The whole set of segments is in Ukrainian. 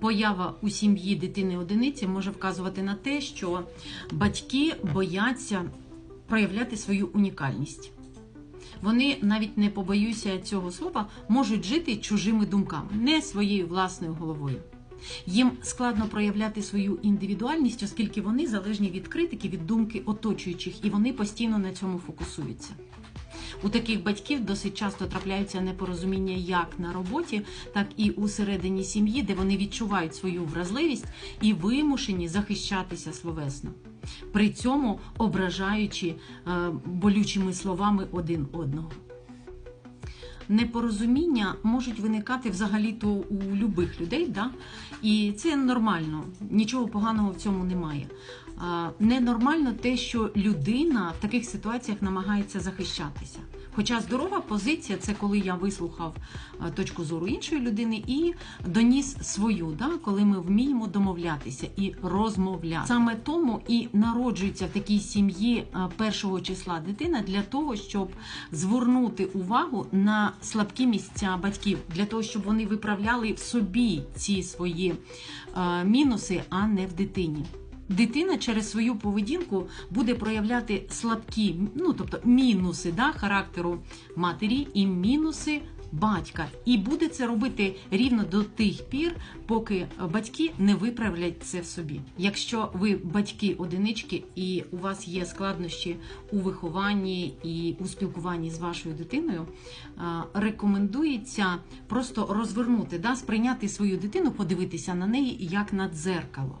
Поява у сім'ї дитини одиниці може вказувати на те, що батьки бояться проявляти свою унікальність. Вони навіть не побоюся цього слова, можуть жити чужими думками, не своєю власною головою. Їм складно проявляти свою індивідуальність, оскільки вони залежні від критики, від думки оточуючих, і вони постійно на цьому фокусуються. У таких батьків досить часто трапляються непорозуміння як на роботі, так і у середині сім'ї, де вони відчувають свою вразливість і вимушені захищатися словесно, при цьому ображаючи е, болючими словами один одного. Непорозуміння можуть виникати взагалі-то у любих людей, да? і це нормально, нічого поганого в цьому немає. Ненормально те, що людина в таких ситуаціях намагається захищатися. Хоча здорова позиція це коли я вислухав точку зору іншої людини і доніс свою, да? коли ми вміємо домовлятися і розмовляти. Саме тому і народжується в такій сім'ї першого числа дитина для того, щоб звернути увагу на слабкі місця батьків, для того, щоб вони виправляли в собі ці свої е, мінуси, а не в дитині. Дитина через свою поведінку буде проявляти слабкі, ну тобто мінуси да, характеру матері і мінуси батька. І буде це робити рівно до тих пір, поки батьки не виправлять це в собі. Якщо ви батьки одинички і у вас є складнощі у вихованні і у спілкуванні з вашою дитиною, рекомендується просто розвернути, да, сприйняти свою дитину, подивитися на неї як на дзеркало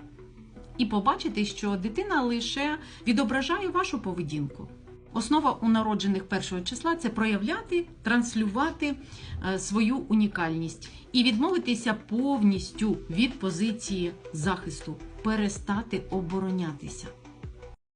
і побачити, що дитина лише відображає вашу поведінку. Основа у народжених першого числа це проявляти, транслювати е, свою унікальність і відмовитися повністю від позиції захисту, перестати оборонятися.